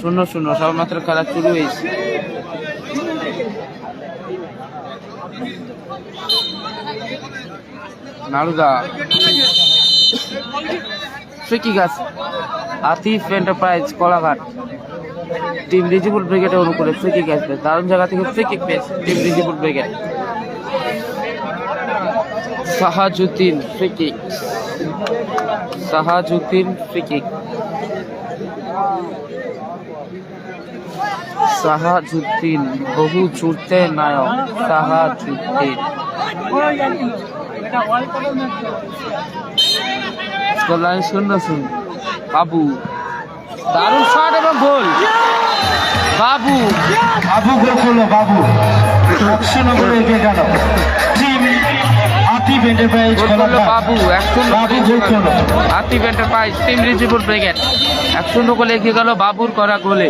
শূন্য শূন্য, সবেমাত্র খেলা শুরু হয়েছে। নারুদা। ফ্রিকি গাছ। আতিফ এন্টারপ্রাইজ কলাঘাট। টিম রিজিবুল ব্রিগেডের অনুকূলে ফ্রিকি গাছ পেস দারুণ জায়গা থেকে free kick pace team Rizibul brigade Sahajuddin free kick Sahajuddin free kick Sahajuddin বহু ছুটতে নায়ক সাহাজুদ্দিন স্কোরলাইন শূন্য শূন্য। বাবু দারুণ শট এবং গোল। বাবু। বাবু গোল করল বাবু। একশো নম্বরে এগিয়ে গেল। Team Atif enterprise. বাবু এক শূন্য। বাবু গোল করল। Atif enterprise team Rizibul brigade. শূন্য গোলে এগিয়ে গেল বাবুর করা গোলে।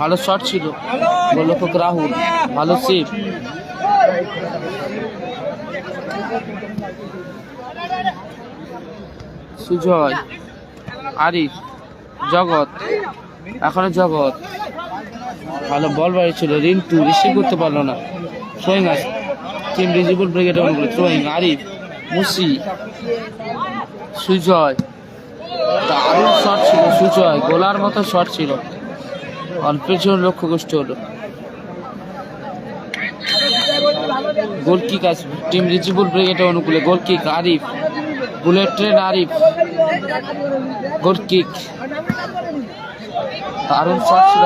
ভালো শট ছিল। গোলরক্ষক রাহুল, ভালো সেভ সুজয়, আরিফ, জগৎ, এখনও জগৎ। ভালো বল বাড়ি ছিল রিন্টু রিসিভ করতে পারল না। থ্রোয়িং আছে টিম রিজিবুল ব্রিগেড অনুকূলে থ্রোয়িং আরিফ, মুসি, সুজয়। দারুণ শট ছিল, সুজয় গোলার মতো শট ছিল। অল্পের জন্য লক্ষ্য গোষ্ঠী হলো। গোল কিক আছে টিম রিজিবুল ব্রিগেডের অনুকূলে goal kick Arif bullet train Arif. Goal kick দারুণ শট ছিল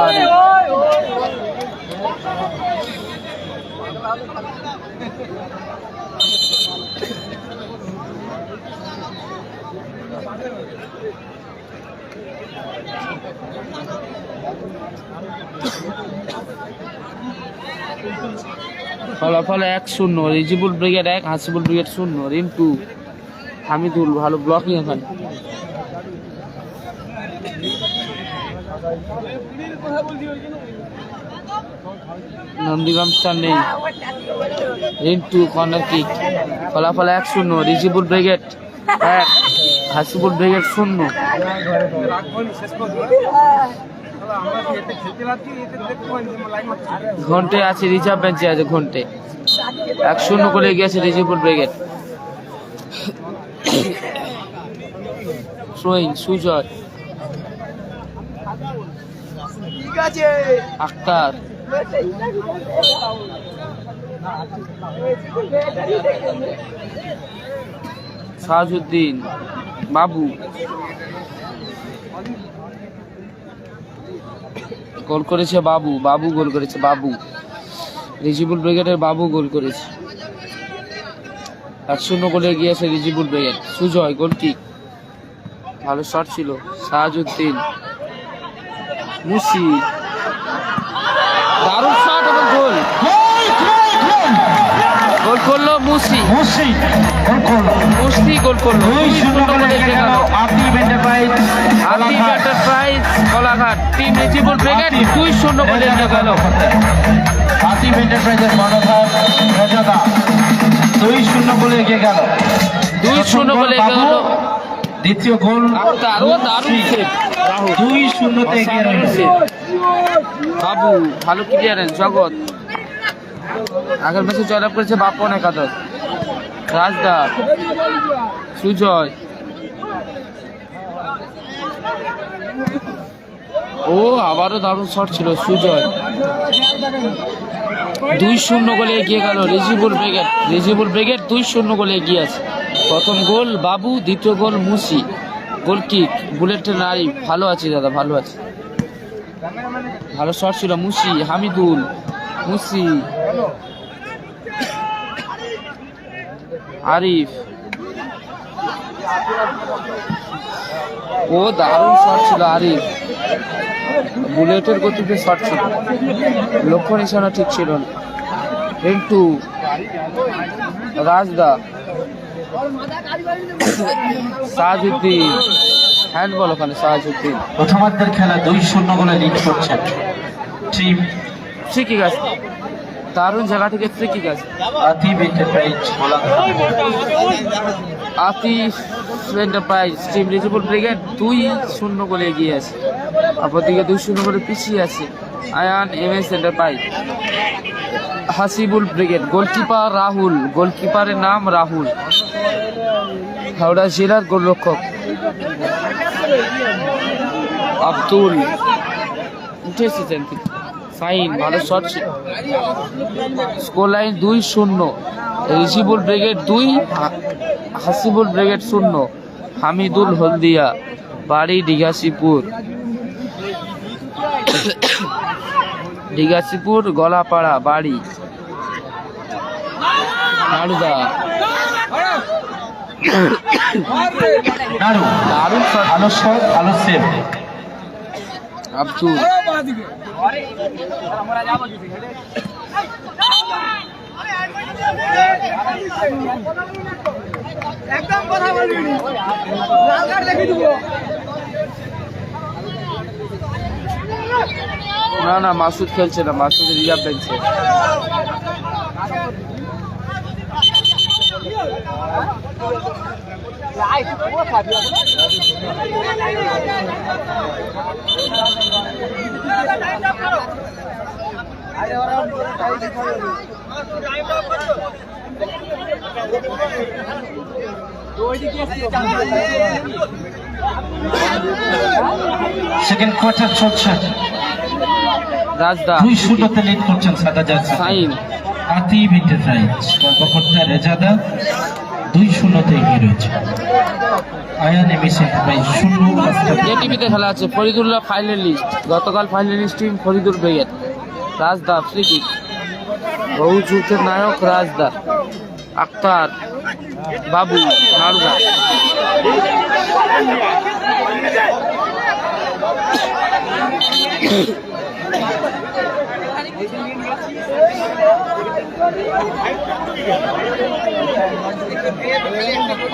ফলাফল এক শূন্য, রিজিবুল ব্রিগেড এক, হাসিবুল ব্রিগেড শূন্য, রিন্টু, হামিদুল ভালো ব্লকিং এখানে Nandigram star Rintu corner kick ফলাফল এক শূন্য রিজিবুল ব্রিগেড এক হাসিবুল ব্রিগেড শূন্য। ঘন্টে আছে, রিজার্ভ বেঞ্চে আছে ঘন্টে। এক শূন্য করে গিয়েছে রিজিবুল ব্রিগেড। সোহিন সুজয়। আক্তার। সাহাজুদ্দিন বাবু। গোল করেছে বাবু বাবু গোল করেছে, বাবু। রিজিবুল ব্রিগেডের বাবু গোল করেছে। এক শূন্য গোলে গিয়েছে রিজিবুল ব্রিগেড। সুজয় গোল ভালো শট ছিল। সাহাজুদ্দিন মুসি। দারুণ শট এবং গোল। গোল করল মুসি। মুসি গোল করল। মুসি গোল করল দুই শূন্য এগিয়ে গেল। Atif enterprise Atif Khelaghat. Enterprise Kalaghat team brigade দুই শূন্য গোলে এগিয়ে গেল। আতিফ এন্টারপ্রাইজের মনোভাব মর্যাদা দুই শূন্য বলে এগিয়ে গেল। দুই শূন্য গোলে এগিয়ে গেল। দ্বিতীয় গোল ও দারুণ সেভ দুই শূন্যতে এগিয়ে রয়েছে। বাবু ভালো ক্লিয়ারেন্স জগৎ। আগের ম্যাচে জয়লাভ করেছে বাপন একাদশ রাজদা সুজয়। ও আবারও দারুণ শট ছিল সুজয়। দুই শূন্য গোলে এগিয়ে গেল রিজিবুল ব্রিগেড রিজিবুল ব্রিগেড দুই শূন্য গোলে এগিয়ে আছে। প্রথম গোল বাবু দ্বিতীয় গোল মুসি। গোল কিক বুলেটের নারী ভালো আছি দাদা, ভালো আছি। ভালো শট ছিল, মুসি, হামিদুল, মুসি। আরিফ। ও, দারুণ শট ছিল আরিফ। বুলেটের গতিতে শট ছিল। লক্ষ্য নিশানা ঠিক ছিল না। রিন্টু রাজদা। সাহাজুদ্দিন হ্যান্ডবল ওখানে সাহাজুদ্দিন প্রথমার্ধের খেলা দুই শূন্য গোলে লিড করছেন টিম কিক আছে দারুণ জায়গা থেকে ফ্রি কিক আছে আতিব এন্টারপ্রাইজ বলাকা আতি এন্টারপ্রাইজ টিম রিজেবল ব্রিগেড দুই শূন্য গোলে এগিয়ে আছে। অপরদিকে দুই শূন্য গোলে পিছিয়ে আছে Ayan M S enterprise Hasibul brigade goalkeeper Rahul গোলকিপারের নাম রাহুল হাওড়া জেলার গোলরক্ষক আব্দুল উঠে এসেছেন। ফাইন, ভালো শট স্কোর লাইন দুই শূন্য। রিজিবুল ব্রিগেড দুই হাসিবুল ব্রিগেড শূন্য। হামিদুল হলদিয়া, বাড়ি ডিঘাসিপুর ডিঘাসিপুর গলাপাড়া, বাড়ি। নাড়ু দারুণ। শট ভালো শট ভালো সেভ আব্দুল। একদম কথা বলবি লাল কার্ড দেখে দিব। না না মাসুদ খেলছে না মাসুদ রিজার্ভ বেঞ্চে সেকেন্ড কোয়ার্টার চলছে রাজদা। দুই শূন্যতে লিড করছেন সাদা জার্সি সাইন আতিব এন্টারপ্রাইজ কর্মকর্তা রেজাদা। দুই শূন্যতে এগিয়ে রয়েছে। এন্টারপ্রাইজ শূন্য টিভিতে খেলা আছে। ফরিদুল্লাহ ফাইনালিস্ট গতকাল ফাইনালিস্ট টিম ফরিদুল ব্রিগেড রাজদা ফ্রি কিক বহু যুদ্ধের নায়ক রাজদা। আক্তার, বাবু নারুদা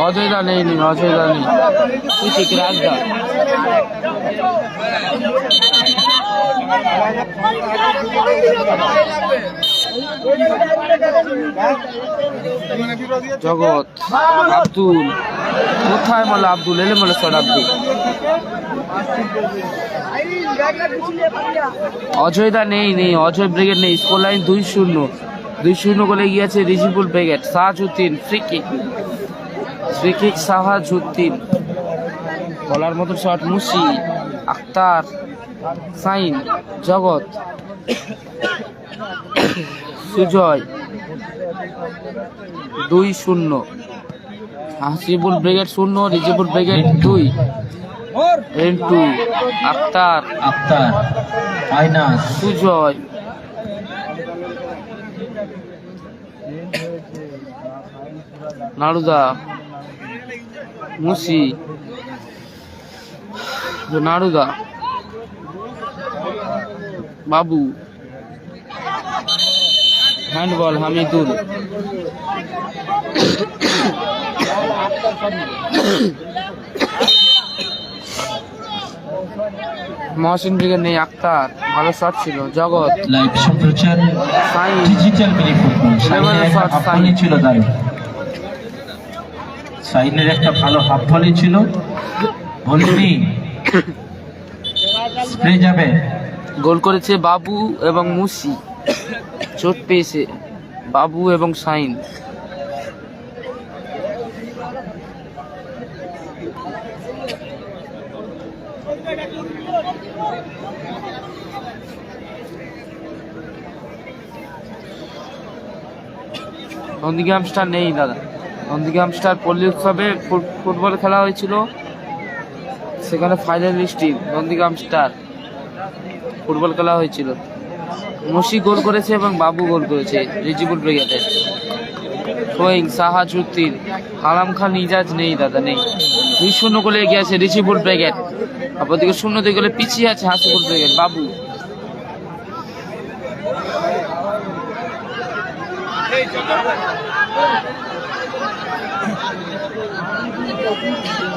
অজয়দা নেই নি অজয়দা নেই। ফ্রি কিক রাজদা জগৎ, আব্দুল। কোথায় মালা আব্দুল? এলে মালা শট আব্দুল। অজয়দা নেই নেই, অজয় ব্রিগেড নেই, স্কোর লাইন দুই শূন্য। দুই শূন্য গোলে গিয়েছে Rizibul brigade Sahajuddin free kick free kick Sahajuddin বলার মতো শট মুসি আক্তার সাইন জগৎ সুজয়। দুই শূন্য হাসিবুল ব্রিগেড শূন্য রিজিবুল ব্রিগেড দুই। রেন্টু আক্তার আক্তার আইনাস সুজয়। নাড়ুদা মুসি নাড়ুদা বাবু হ্যান্ডবল হামিদুল। মহসিন ব্রিগেড নেই আক্তার ভালো শট ছিল জগৎ। লাইভ সম্প্রচার ডিজিটাল মিনি ফুটবল। ছিল দারুণ। সাইনের একটা ভালো হাফ ভলি ছিল। ভলি স্প্রে যাবে। গোল করেছে বাবু এবং মুসি। চোট পেয়েছে বাবু এবং সাইন। নন্দীগ্রাম স্টার নেই, দাদা। নন্দীগ্রাম স্টার পল্লী উৎসবে ফুটবল খেলা হয়েছিল। সেখানে finalist team Nandigram star football খেলা হয়েছিল। মুশি গোল করেছে এবং বাবু গোল করেছে রিজিবুল ব্রিগেডের। থ্রোয়িং সাহাজুদ্দিন আলাম খান, ইজাজ নেই, দাদা নেই। দুই শূন্য গোলে এগিয়ে আছে রিজিবুল ব্রিগেড। অপরদিকে শূন্য দুই গোলে পিছিয়ে আছে হাসিবুল ব্রিগেড, বাবু।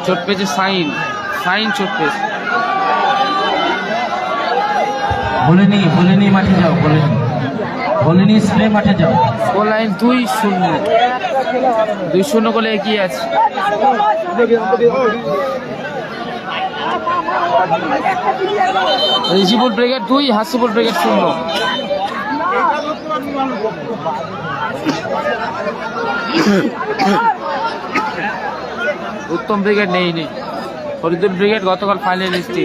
চোট পেয়েছে সাইন সাইন চোট পেয়েছে বলে নি মাঠে যাও বলে নি ভলিনি স্প্রে মাঠে যাও স্কোর লাইন দুই শূন্য দুই শূন্য গোলে এগিয়ে আছে রিজিবুল ব্রিগেড দুই হাসিবুল ব্রিগেড শূন্য উত্তম ব্রিগেড নেই নেই ফরিদুল ব্রিগেড গতকাল ফাইনাল ফাইনালিস্টে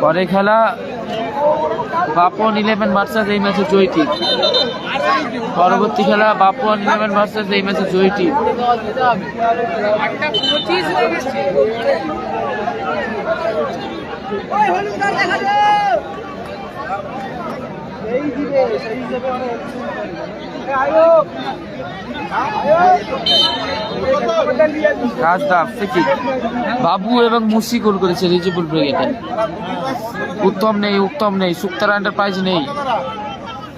পরে খেলা বাপন ইলেভেন ভার্সাস এই ম্যাচে জয়ী টিম পরবর্তী খেলা বাপন ইলেভেন ভার্সাস এই ম্যাচে জয়ী টিম ওই হলুদ কার্ড দেখা যাও এই দিবে সেই অনেক বাবু এবং মুসি গোল করেছে রিজিবুল ব্রিগেডে। উত্তম নেই উত্তম নেই, সুক্তার এন্টারপ্রাইজ নেই।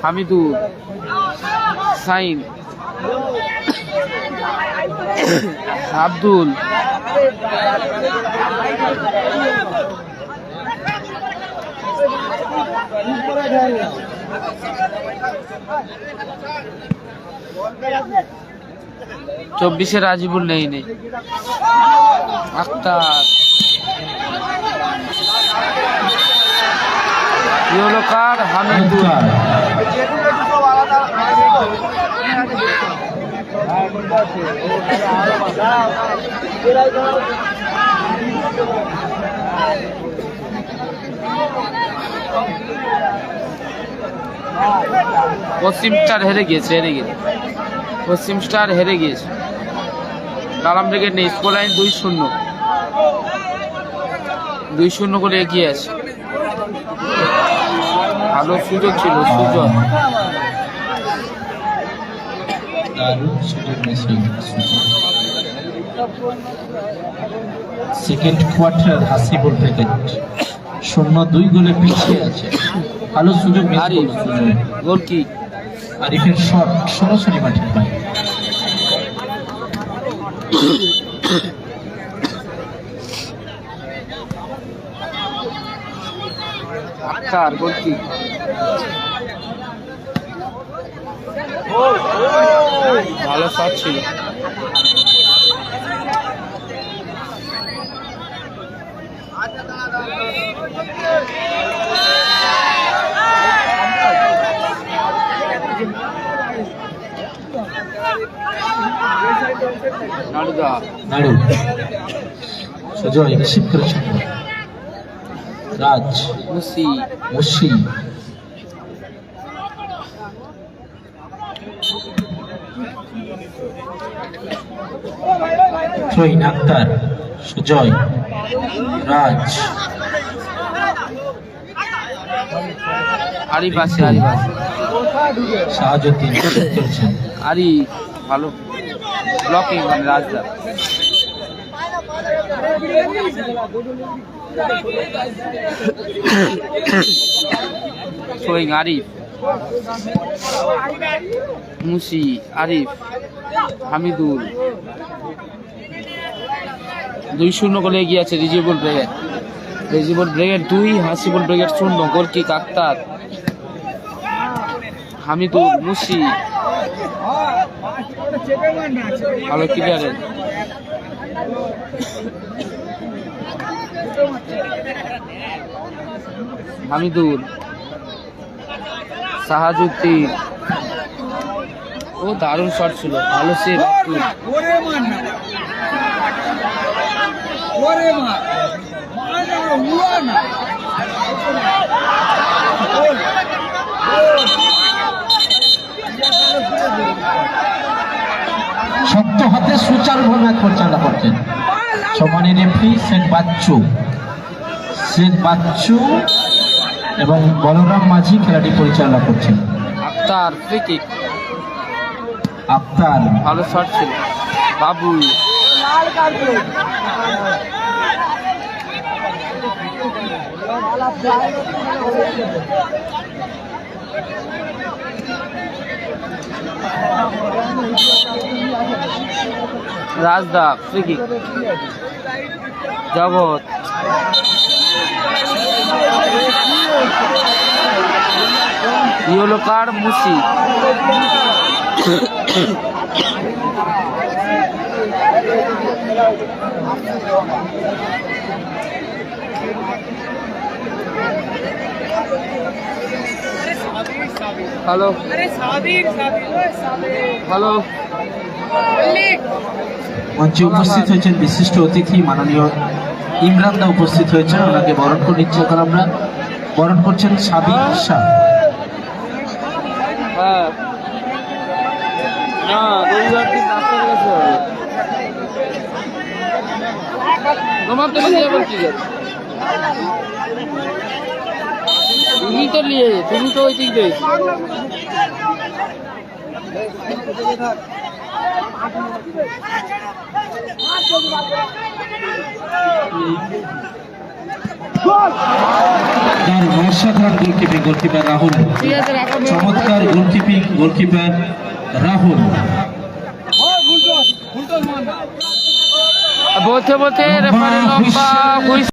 হামিদু সাইন আব্দুল। চব্বিশে রাজিবুল নেই নেই। Akhtar. Yellow card Hamidul. Akhtar Paschim star হেরে গিয়েছে হেরে গিয়েছে। পশ্চিম স্টার হেরে গিয়েছে। কালাম ব্রিগেড নেই স্কোর লাইন দুই শূন্য। দুই শূন্য করে এগিয়ে আছে। ভালো সুযোগ ছিল সুযোগ। সেকেন্ড কোয়ার্টার হাসিবুল প্যাকেট শূন্য দুই গোলে পিছিয়ে আছে। ভালো সুযোগ। গোল কি? আরিফের শট সরাসরি মাঠের বাইরে। গোল কি? ভালো শট নাড়ুদা নাড়ু। সুজয় করেছেন রাজ। মুসি মুসি জৈন আক্তার সুজয় রাজ। আছে আরিফ আছে। শাহাজুদ্দিন চলছেন। আরি ভালো। ব্লকিং মানে রাজদা সোয়িং আরিফ মুসি আরিফ হামিদুল দুই শূন্য গোলে এগিয়ে আছে রিজিবুল ব্রিগেড রিজিবুল ব্রিগেড দুই হাসিবুল ব্রিগেড শূন্য। গোল কিক হামিদুল মুসি ভালো ক্লিয়ারের হামিদুল সাহাজুদ্দিন। ও দারুণ শট ছিল। ভালো ওরে মার না ওরে মার মার না উড়া না শক্ত হাতে সুচারুভাবে পরিচালনা করছেন। সমানে রেফারি শেখ বাচ্চু। শেখ বাচ্চু এবং বলরাম মাঝি খেলাটি পরিচালনা করছেন। Akhtar free kick Aftar. ভালো শট ছিল। বাবু লাল card Rajda Swiggy. Jagat. Yellow card Musi. Hello. Hello. মঞ্চে উপস্থিত হয়েছেন বিশিষ্ট অতিথি মাননীয় ইমরান দা উপস্থিত হয়েছেন। ওনাকে বরণ করে নিচ্ছি এখন আমরা। বরণ করছেন সাবিক শাহ। হ্যাঁ। তুমি তো নিয়ে তুমি তো ওই দিক দারুণ অসাধারণ গোলকিপিং গোলকিপার রাহুল। চমৎকার গোলকিপিং গোলকিপার রাহুল। বলতে বলতে রেফারি লম্বা হুইস